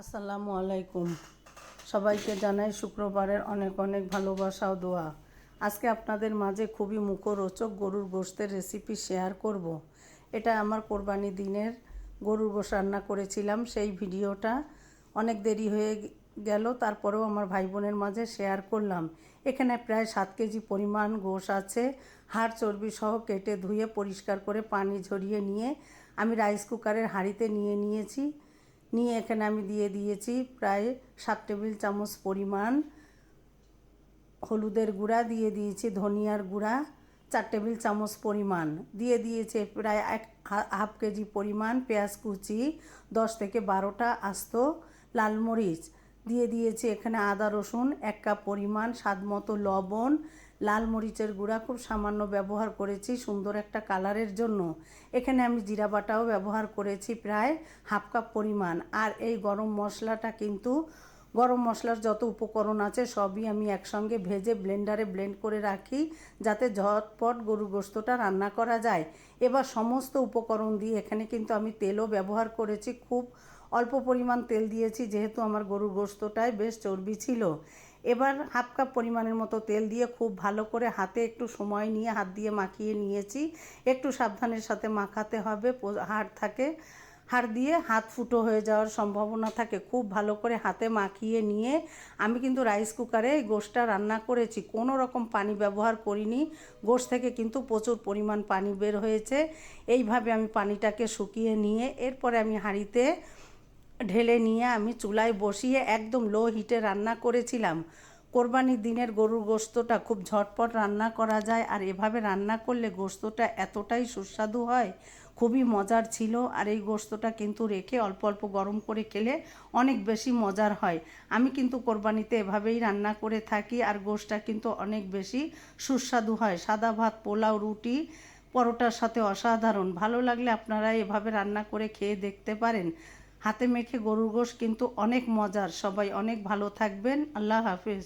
আসসালামু আলাইকুম। সবাইকে জানাই শুক্রবারের অনেক অনেক ভালোবাসা ও দোয়া। আজকে আপনাদের মাঝে খুবই মুখরোচক গরুর গোশতের রেসিপি শেয়ার করব। এটা আমার কোরবানি দিনের গরুর গোশ রান্না করেছিলাম, সেই ভিডিওটা অনেক দেরি হয়ে গেল, তারপরেও আমার ভাই বোনের মাঝে শেয়ার করলাম। এখানে প্রায় সাত কেজি পরিমাণ গোশ আছে, হাড় চর্বি সহ কেটে ধুয়ে পরিষ্কার করে পানি ঝরিয়ে নিয়ে আমি রাইস কুকারের হাঁড়িতে নিয়ে নিয়েছি। নিয়ে এখানে আমি দিয়ে দিয়েছি প্রায় সাত টেবিল চামচ পরিমাণ। হলুদের গুঁড়া দিয়ে দিয়েছি, ধনিয়ার গুঁড়া চার টেবিল চামচ পরিমাণ। দিয়ে দিয়েছে প্রায় এক হাফ কেজি পরিমাণ পেঁয়াজ কুচি, দশ থেকে বারোটা আস্ত লাল মরিচ। দিয়ে দিয়েছি এখানে আদা, রসুন, এক কাপ পরিমাণ, স্বাদ মতো লবণ, লাল মরিচের গুঁড়া, খুব সামান্য ব্যবহার করেছি সুন্দর একটা কালারের জন্য। এখানে আমি জিরা বাটাও ব্যবহার করেছি প্রায় হাফ কাপ পরিমাণ। আর এই গরম মশলাটা কিন্তু, গরম মশলার যত উপকরণ আছে সবই আমি একসঙ্গে ভেজে ব্লেন্ডারে ব্লেন্ড করে রাখি যাতে ঝটপট গরুর গোস্তটা রান্না করা যায়। এবার সমস্ত উপকরণ দিয়ে এখানে কিন্তু আমি তেলও ব্যবহার করেছি খুব অল্প পরিমাণ তেল দিয়েছি, যেহেতু আমার গরুর গোস্তটায় বেশ চর্বি ছিল। এবার হাফ কাপ পরিমাণের মতো তেল দিয়ে খুব ভালো করে হাতে একটু সময় নিয়ে হাত দিয়ে মাখিয়ে নিয়েছি। একটু সাবধানের সাথে মাখাতে হবে হাড় থাকে। হাড় দিয়ে হাত ফুটো হয়ে যাওয়ার সম্ভাবনা থাকে। খুব ভালো করে হাতে মাখিয়ে নিয়ে আমি কিন্তু রাইস কুকারে এই গোশটা রান্না করেছি। কোনো রকম পানি ব্যবহার করিনি। গোশ থেকে কিন্তু প্রচুর পরিমাণ পানি বের হয়েছে। এইভাবে আমি পানিটাকে শুকিয়ে নিয়ে এরপরে আমি হাঁড়িতে ঢেলে নিয়ে আমি চুলায় বসিয়ে একদম লো হিটে রান্না করেছিলাম। কোরবানির দিনের গরুর গোস্তটা খুব ঝটপট রান্না করা যায়, আর এভাবে রান্না করলে গোস্তটা এতটাই সুস্বাদু হয়, খুবই মজার ছিল। আর এই গোস্তটা কিন্তু রেখে অল্প অল্প গরম করে খেলে অনেক বেশি মজার হয়। আমি কিন্তু কোরবানিতে এভাবেই রান্না করে থাকি, আর গোশটা কিন্তু অনেক বেশি সুস্বাদু হয়। সাদা ভাত, পোলাও, রুটি, পরোটার সাথে অসাধারণ। ভালো লাগলে আপনারা এভাবে রান্না করে খেয়ে দেখতে পারেন। হাতে মেখে গরুর গোশ কিন্তু অনেক মজার। সবাই অনেক ভালো থাকবেন। আল্লাহ হাফিজ।